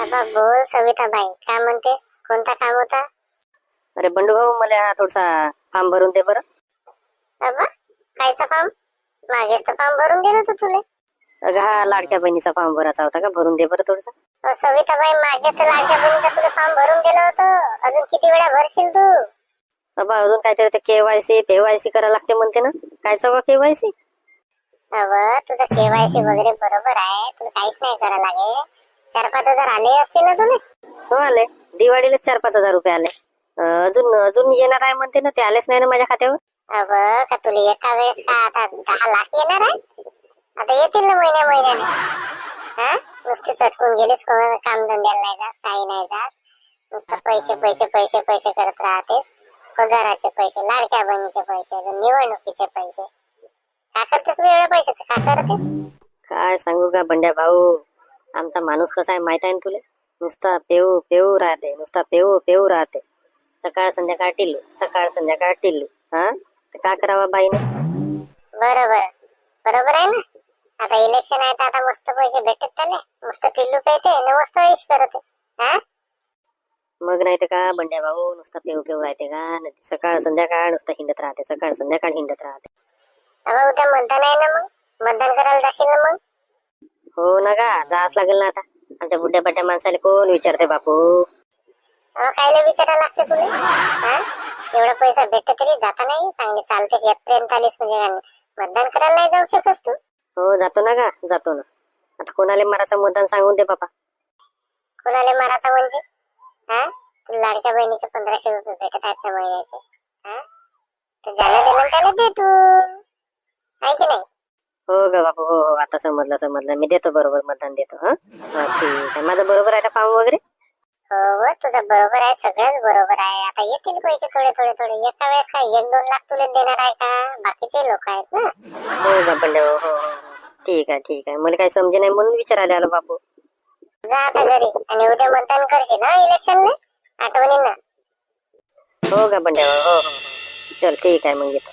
बाबा बोल सविताबाई काय म्हणतेस? कोणता काम होता? अरे बंडू भाऊ मला हा थोडासा फॉर्म भरून दे बरं. बाबा कायचा फॉर्म? मागेच तर फॉर्म भरून दिलं होतं तुले. अगं हा लाडक्या बहिणीचा फॉर्म भरायचा होता का? भरून दे बरं थोडसा. अहो, सविताबाई मागे तर लाडक्या बहिणीचा तुला फॉर्म भरून दिलं होतं. अजून किती वेळा भरशील तू? बाबा अजून काहीतरी ते केवायसी केवायसी करायला लागते म्हणते ना. काय चौका केवायसी अव तुझं केवायसी वगैरे बरोबर आहे. तुला काहीच नाही करायला लागेल. चार पाच हजार आले असतील ना तुले हो आले. दिवाळीला चार पाच हजार रुपये आले. अं, अजून अजून येणार आहे म्हणते ना ते आलेच नाही ना माझ्या खात्यावर? अव का तुला एका वेळेस का आता दहा लाख येणार आहे? आता येतील ना महिन्या महिन्याने. हा? नुसते चटकून गेलेस कोणाला काम धंद्याला नाही जात काही नाही जात. नुसतं पैसे पैसे पैसे पैसे करत राहतेस. पगाराचे पैसे लाडक्या बहिणीचे पैसे निवडणुकीचे पैसे. का करतेस वेगळ्या पैशाचे का करतेस? काय सांगू का बंड्या भाऊ? आमचा माणूस कसा आहे माहीत आहे ना तुला? नुसता पेऊ पेऊ राहते नुसता पेऊ पेऊ राहते. सकाळ संध्याकाळ टिल्लू सकाळ संध्याकाळ टिल्लू. हा? तर का करावा बाईने? बरोबर. बरोबर आहे ना? आता इलेक्शन आहे तर आता मस्त पैसे भेटत त्याला. मस्त टिल्लू पेते न मस्त विश करते. हा? मग नाही तर का बंड्या भाऊ? नुसता पेऊ पेऊ राहते का? नाही तर सकाळ संध्याकाळ नुसता हिंडत राहते. सकाळ संध्याकाळ हिंडत राहते. अबा उद्या मतदान आहे ना मग? मतदान करायला जाशील ना मग? हो ना का? जास लागेल ना आता. आमच्या बुड्या बड्या माणसाला कोण विचारते बापू? अहो कायला विचारायला लागते तुला हा? एवढा पैसा भेटत तरी जाता नाही. चांगली चालते. येतपर्यंत आलीस म्हणजे काय. मतदान करायला नाही जाऊ शकस तू. हो जातो ना का? जातो ना. आता कोणाला माराचं मतदान सांगून दे बापा. कोणाला मारायचा म्हणजे? हा? तुला लाडक्या बहिणीचे पंधराशे रुपये भेटत आहेत ना महिन्याचे. हा? तर ज्याला दिलं त्याला दे तू. आहे की नाही? हो ग बापू हो हो आता समजलं समजलं. मी देतो बरोबर मतदान देतो हा? ठीक आहे. माझं बरोबर आहे ना फॉर्म वगैरे? हो हो तुझं बरोबर आहे सगळंच बरोबर आहे. आता येतील पैसे थोडे थोडे थोडे. एका वेळेस काय एक दोन लाख तुला देणार आहे का? बाकीचे लोक आहेत ना. हो का बंड्या हो हो हो. ठीक आहे ठीक आहे. मला काही समजे नाही म्हणून विचारायला आलो बापू. जा आता घरी आणि उद्या मतदान करशील हा इलेक्शनला? आठवणीनं? हो का बंड्या हो हो हो. चल ठीक आहे मग येतो.